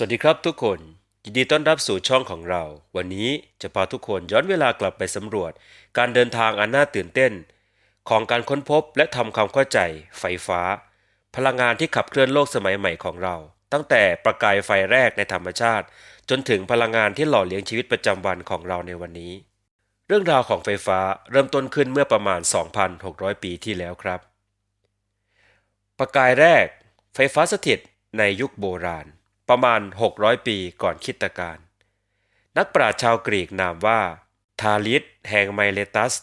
สวัสดีครับทุกคน ยินดีต้อนรับสู่ช่องของเรา วันนี้จะพาทุกคนย้อนเวลากลับไปสำรวจ การเดินทางอันน่าตื่นเต้น ของการค้นพบและทำความเข้าใจ ไฟฟ้า พลังงานที่ขับเคลื่อนโลกสมัยใหม่ของเรา ตั้งแต่ประกายไฟแรกในธรรมชาติ จนถึงพลังงานที่หล่อเลี้ยงชีวิตประจำวันของเราในวันนี้ เรื่องราวของไฟฟ้าเริ่มต้นขึ้นเมื่อประมาณ 2,600 ปีที่แล้วครับ ประกายแรก ไฟฟ้าสถิตในยุคโบราณ ประมาณ 600 ปีก่อนคริตกาลนักปราชญ์ชาวกรีกนามว่า ทาลิสแห่งไมเลตัส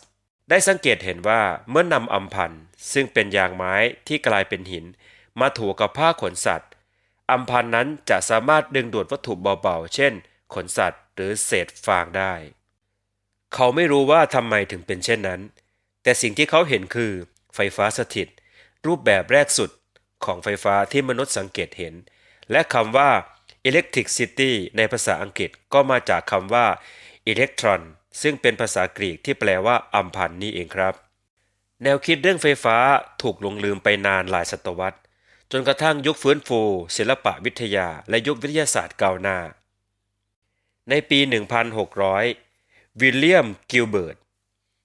ได้สังเกตเห็นว่าเมื่อนำอัมพันซึ่งเป็นยางไม้ที่กลายเป็นหิน มาถูกับผ้าขนสัตว์ อัมพันนั้นจะสามารถดึงดูดวัตถุเบาๆ เช่น ขนสัตว์หรือเศษฟางได้ เขาไม่รู้ว่าทำไมถึงเป็นเช่นนั้น แต่สิ่งที่เขาเห็นคือ ไฟฟ้าสถิต รูปแบบแรกสุดของไฟฟ้าที่มนุษย์สังเกตเห็น และคำว่า electricity ในภาษาอังกฤษก็มาจากคำว่า electron ซึ่งเป็นภาษากรีกที่แปลว่าอัมพันธ์นี่เองครับ แนวคิดเรื่องไฟฟ้าถูกลงลืมไปนานหลายศตวรรษ จนกระทั่งยุคฟื้นฟู ศิลปะวิทยา และยุควิทยาศาสตร์ก้าวหน้า ในปี 1600 วิลเลียม กิลเบิร์ต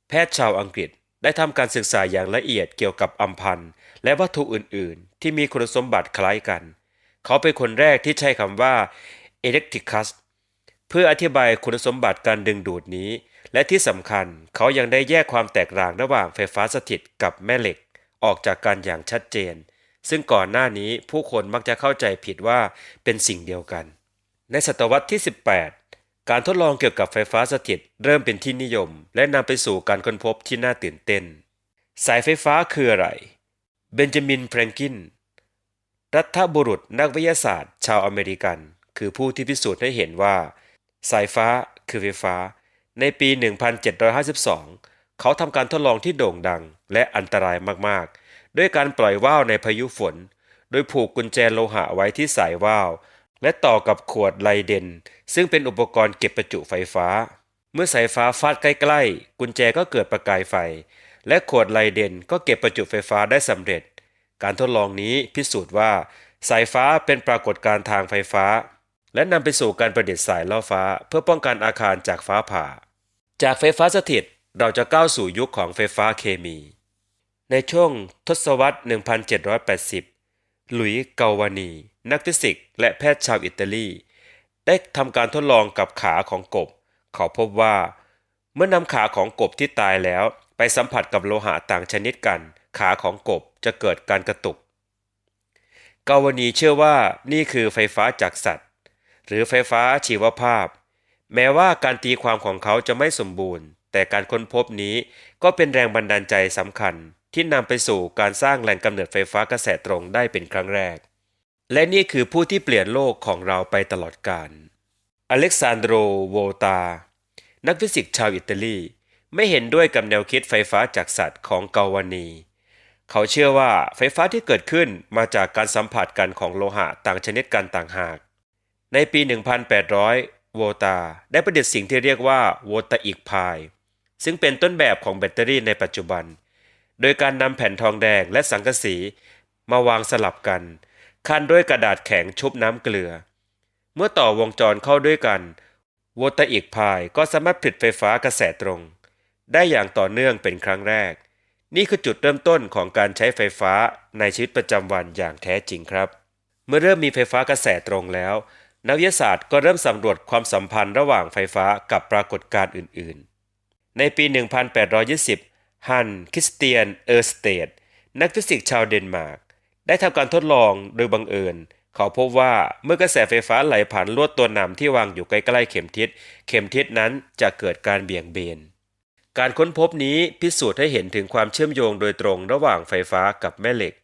แพทย์ชาวอังกฤษได้ทำการศึกษาอย่างละเอียดเกี่ยวกับอัมพันและวัตถุอื่น ๆ ที่มีคุณสมบัติคล้ายกัน เขาเป็นคนแรกที่ใช้คำว่า electricus เพื่ออธิบายคุณสมบัติการดึงดูดนี้ และที่สำคัญเขายังได้แยกความแตกต่างระหว่างไฟฟ้าสถิตกับแม่เหล็ก ออกจากกันอย่างชัดเจน ซึ่งก่อนหน้านี้ผู้คนมักจะเข้าใจผิดว่าเป็นสิ่งเดียวกัน ในศตวรรษที่ 18 การทดลองเกี่ยวกับไฟฟ้าสถิตเริ่มเป็นที่นิยม และนำไปสู่การค้นพบที่น่าตื่นเต้น สายไฟฟ้าคืออะไร เบนจามินแฟรงกิน รัฐบุรุษนักวิทยาศาสตร์ ชาวอเมริกัน คือผู้ที่พิสูจน์ให้เห็นว่า สายฟ้าคือไฟฟ้า ในปี 1752 เขาทำการทดลองที่โด่งดังและอันตรายมากๆ ด้วยการปล่อยว่าวในพายุฝน โดยผูกกุญแจโลหะไว้ที่สายว่าว และต่อกับขวดไลเดน ซึ่งเป็นอุปกรณ์เก็บประจุไฟฟ้า เมื่อสายฟ้าฟาดใกล้ๆ กุญแจก็เกิดประกายไฟ และขวดไลเดนก็เก็บประจุไฟฟ้าได้สำเร็จ การทดลองนี้พิสูจน์ว่า สายฟ้าเป็นปรากฏการณ์ทางไฟฟ้า และนำไปสู่การประดิษฐ์สายล่อฟ้า เพื่อป้องกันอาคารจากฟ้าผ่า จากไฟฟ้าสถิตเราจะก้าวสู่ยุคของไฟฟ้าเคมี ในช่วงทศวรรษ 1780 หลุยเกาวานี นักฟิสิกส์และแพทย์ชาวอิตาลี ได้ทำการทดลองกับขาของกบ เขาพบว่า เมื่อนำขาของกบที่ตายแล้วไปสัมผัสกับโลหะต่างชนิดกัน ขาของกบ จะเกิดการกระตุก เกาวานีเชื่อว่านี่คือไฟฟ้าจากสัตว์ หรือไฟฟ้าชีวภาพ แม้ว่าการตีความของเขาจะไม่สมบูรณ์ แต่การค้นพบนี้ก็เป็นแรงบันดาลใจสำคัญที่นำไปสู่การสร้างแหล่งกำเนิดไฟฟ้ากระแสตรงได้เป็นครั้งแรก และนี่คือผู้ที่เปลี่ยนโลกของเราไปตลอดกาล อเล็กซานโดรโวตา นักฟิสิกส์ชาวอิตาลี ไม่เห็นด้วยกับแนวคิดไฟฟ้าจากสัตว์ของเกาวานี เขาเชื่อว่าไฟฟ้าที่เกิดขึ้นมาจากการสัมผัสกันของโลหะต่างชนิดกันต่างหาก ในปี 1800 โวตา ได้ประดิษฐ์สิ่งที่เรียกว่าโวตาอิกพาย ซึ่งเป็นต้นแบบของแบตเตอรี่ในปัจจุบัน โดยการนำแผ่นทองแดงและสังกะสีมาวางสลับกัน คันด้วยกระดาษแข็งชุบน้ำเกลือ เมื่อต่อวงจรเข้าด้วยกันโวตาอิกพายก็สามารถผลิตไฟฟ้ากระแสตรง ได้อย่างต่อเนื่องเป็นครั้งแรก นี่คือจุดเริ่มต้นของการใช้ไฟฟ้าในชีวิตประจำวันอย่างแท้จริงครับ เมื่อเริ่มมีไฟฟ้ากระแสตรงแล้ว นักวิทยาศาสตร์ก็เริ่มสำรวจความสัมพันธ์ระหว่างไฟฟ้ากับปรากฏการณ์อื่น ๆ ในปี 1820 ฮัน คริสเตียน เออร์สเตดนักฟิสิกส์ชาวเดนมาร์ก ได้ทำการทดลองโดยบังเอิญ เขาพบว่าเมื่อกระแสไฟฟ้าไหลผ่านลวดตัวนำที่วางอยู่ใกล้ๆเข็มทิศ เข็มทิศนั้นจะเกิดการเบี่ยงเบน การค้นพบนี้พิสูจน์ให้เห็นถึงความเชื่อมโยงโดยตรงระหว่างไฟฟ้ากับแม่เหล็ก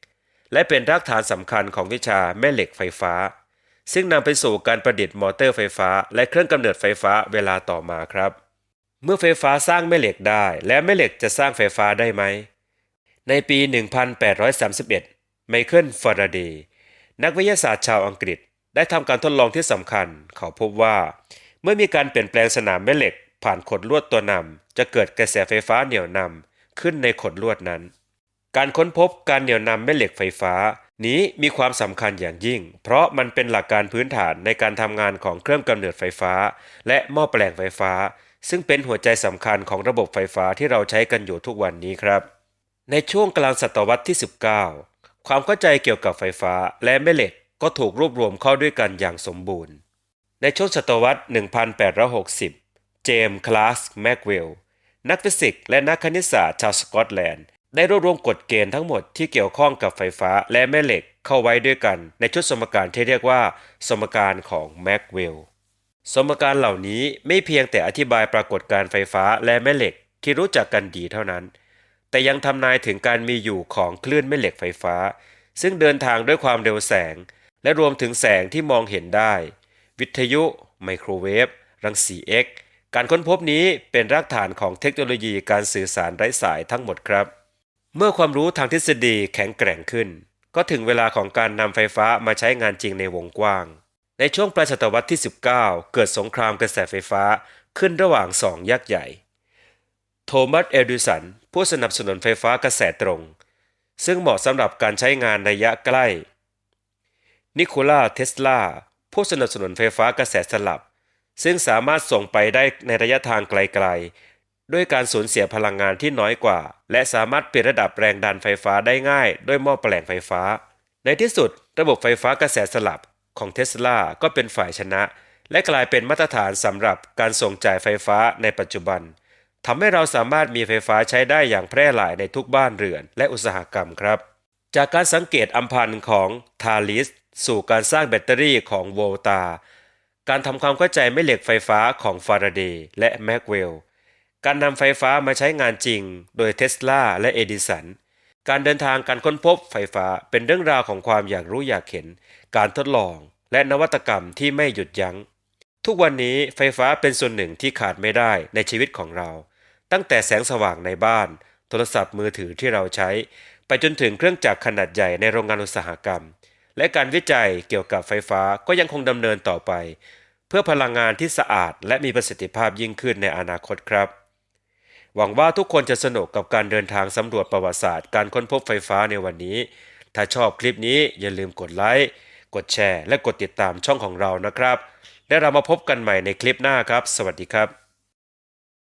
และเป็นรากฐานสำคัญของวิชาแม่เหล็กไฟฟ้า ซึ่งนำไปสู่การประดิษฐ์มอเตอร์ไฟฟ้า และเครื่องกำเนิดไฟฟ้าเวลาต่อมาครับ เมื่อไฟฟ้าสร้างแม่เหล็กได้ และแม่เหล็กจะสร้างไฟฟ้าได้ไหม ในปี 1831 ไมเคิล ฟาราเดย์นักวิทยาศาสตร์ชาวอังกฤษ ได้ทำการทดลองที่สำคัญ เขาพบว่า เมื่อมีการเปลี่ยนแปลงสนามแม่เหล็ก ผ่านขดลวดตัวนำจะเกิดกระแสไฟฟ้าเหนี่ยวนำขึ้นในขดลวดนั้น การค้นพบการเหนี่ยวนำแม่เหล็กไฟฟ้า นี้มีความสำคัญอย่างยิ่ง เพราะมันเป็นหลักการพื้นฐานในการทำงานของเครื่องกำเนิดไฟฟ้า และหม้อแปลงไฟฟ้า ซึ่งเป็นหัวใจสำคัญของระบบไฟฟ้าที่เราใช้กันอยู่ทุกวันนี้ครับ ในช่วงกลางศตวรรษที่ 19 ความเข้าใจเกี่ยวกับไฟฟ้าและแม่เหล็กก็ถูกรวบรวมเข้าด้วยกันอย่างสมบูรณ์ ในช่วงศตวรรษ 1860 เจมส์คลาสแมกเวลนักฟิสิกส์และนักคณิตศาสตร์ชาวสกอตแลนด์ ได้รวบรวมกฎเกณฑ์ทั้งหมดที่เกี่ยวข้องกับไฟฟ้าและแม่เหล็กเข้าไว้ด้วยกัน ในชุดสมการที่เรียกว่า สมการของแมกเวลสมการเหล่านี้ไม่เพียงแต่อธิบายปรากฏการณ์ไฟฟ้าและแม่เหล็กที่รู้จักกันดีเท่านั้น แต่ยังทำนายถึงการมีอยู่ของคลื่นแม่เหล็กไฟฟ้า ซึ่งเดินทางด้วยความเร็วแสง และรวมถึงแสงที่มองเห็นได้ วิทยุ ไมโครเวฟ รังสี X การค้นพบนี้เป็นรากฐานของเทคโนโลยีการสื่อสารไร้สายทั้งหมดครับ เมื่อความรู้ทางทฤษฎีแข็งแกร่งขึ้น ก็ถึงเวลาของการนำไฟฟ้ามาใช้งานจริงในวงกว้าง ในช่วงปลายศตวรรษที่ 19 เกิดสงครามกระแสไฟฟ้าขึ้นระหว่างสองยักษ์ใหญ่ โทมัส เอดิสัน ผู้สนับสนุนไฟฟ้ากระแสตรง ซึ่งเหมาะสำหรับการใช้งานระยะใกล้ นิโคลา เทสลา ผู้สนับสนุนไฟฟ้ากระแสสลับ ซึ่งสามารถส่งไปได้ในระยะทางไกลๆ ด้วยการสูญเสียพลังงานที่น้อยกว่า และสามารถเปลี่ยนระดับแรงดันไฟฟ้าได้ง่ายด้วยหม้อแปลงไฟฟ้า ในที่สุด ระบบไฟฟ้ากระแสสลับของเทสลาก็เป็นฝ่ายชนะ และกลายเป็นมาตรฐานสำหรับการส่งจ่ายไฟฟ้าในปัจจุบันทำให้เราสามารถมีไฟฟ้าใช้ได้อย่างแพร่หลายในทุกบ้านเรือนและอุตสาหกรรมครับ จากการสังเกตอัมพันธ์ของทาลิสสู่การสร้างแบตเตอรี่ของโวลตา การทำความเข้าใจแม่เหล็กไฟฟ้าของฟาราเดย์และแมกเวล การนำไฟฟ้ามาใช้งานจริง โดยเทสลาและเอดิสัน การเดินทางการค้นพบไฟฟ้าเป็นเรื่องราวของความอยากรู้อยากเห็น การทดลอง และนวัตกรรมที่ไม่หยุดยัง้ง ทุกวันนี้ไฟฟ้าเป็นส่วนหนึ่งที่ขาดไม่ได้ในชีวิตของเรา ตั้งแต่แสงสว่างในบ้าน โทรศัพท์มือถือที่เราใช้ ไปจนถึงเครื่องจักรขนาดใหญ่ในโรงงานอุตสาหกรรม และการวิจัยเกี่ยวกับไฟฟ้าก็ยังคงดำเนินต่อไป เพื่อพลังงานที่สะอาดและมีประสิทธิภาพยิ่งขึ้นในอนาคตครับ หวังว่าทุกคนจะสนุกกับการเดินทางสำรวจประวัติศาสตร์การค้นพบไฟฟ้าในวันนี้ ถ้าชอบคลิปนี้อย่าลืมกดไลค์กดแชร์ และกดติดตามช่องของเรานะครับ และเรามาพบกันใหม่ในคลิปหน้าครับ สวัสดีครับ